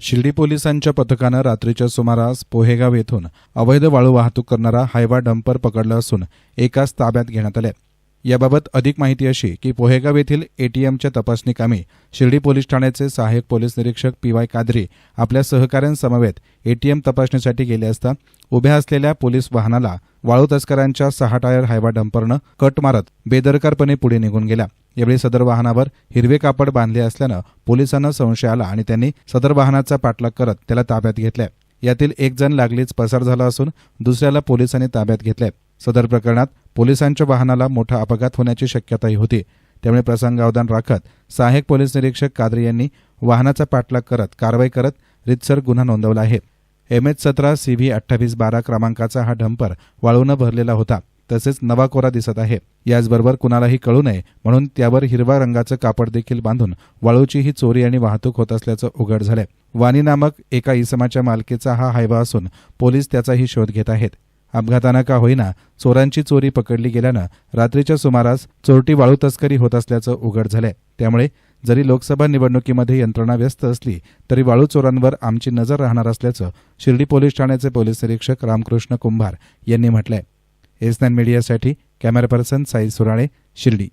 शिर्डी पोलिसांच्या पथकानं रात्रीच्या सुमारास पोहेगाव येथून अवैध वाळू वाहतूक करणारा हायवा डंपर पकडला असून एकाच ताब्यात घेण्यात आले. याबाबत अधिक माहिती अशी की पोहेगाव येथील एटीएमच्या तपासणी कामी शिर्डी पोलीस ठाण्याचे सहाय्यक पोलीस निरीक्षक पी वाय कादरी आपल्या सहकाऱ्यांसमवेत एटीएम तपासणीसाठी गेले असता उभ्या असलेल्या पोलीस वाहनाला वाळू तस्करांच्या सहा टायर हायवा डंपरनं कट मारत बेदरकारपणे पुढे निघून गेला यावेळी सदर वाहनावर हिरवे कापड बांधले असल्यानं पोलिसांना संशय आला आणि त्यांनी सदर वाहनाचा पाठलाग करत त्याला ताब्यात घेतलाय. यातील एक जण लागलीच पसार झाला असून दुसऱ्याला पोलिसांनी ताब्यात घेतल्या. सदर प्रकरणात पोलिसांच्या वाहनाला मोठा अपघात होण्याची शक्यताही होती. त्यामुळे प्रसंगावधान राखत सहाय्यक पोलीस निरीक्षक कादरे यांनी वाहनाचा पाठलाग करत कारवाई करत रितसर गुन्हा नोंदवला आहे. एम एच सतरा सी व्ही अठ्ठावीस बारा क्रमांकाचा हा डंपर वाळूनं भरलेला होता. तसेच नवा कोरा दिसत आहे. याचबरोबर कुणालाही कळू नये म्हणून त्यावर हिरवा रंगाचं कापड देखील बांधून वाळूची ही चोरी आणि वाहतूक होत असल्याचं उघड झालंय. वाणी नामक एका इसमाच्या मालकीचा हा हायवा असून पोलीस त्याचाही शोध घेत आहेत. अपघातानं का होईना चोरांची चोरी पकडली गेल्यानं रात्रीच्या सुमारास चोरटी वाळू तस्करी होत असल्याचं उघड झालंय. त्यामुळे जरी लोकसभा निवडणुकीमध्ये यंत्रणा व्यस्त असली तरी वाळू चोरांवर आमची नजर राहणार असल्याचं शिर्डी पोलीस ठाण्याचे पोलीस निरीक्षक रामकृष्ण कुंभार यांनी म्हटलंय. एस नाईन मीडियासाठी कॅमेरा पर्सन साई सुराळे शिर्डी.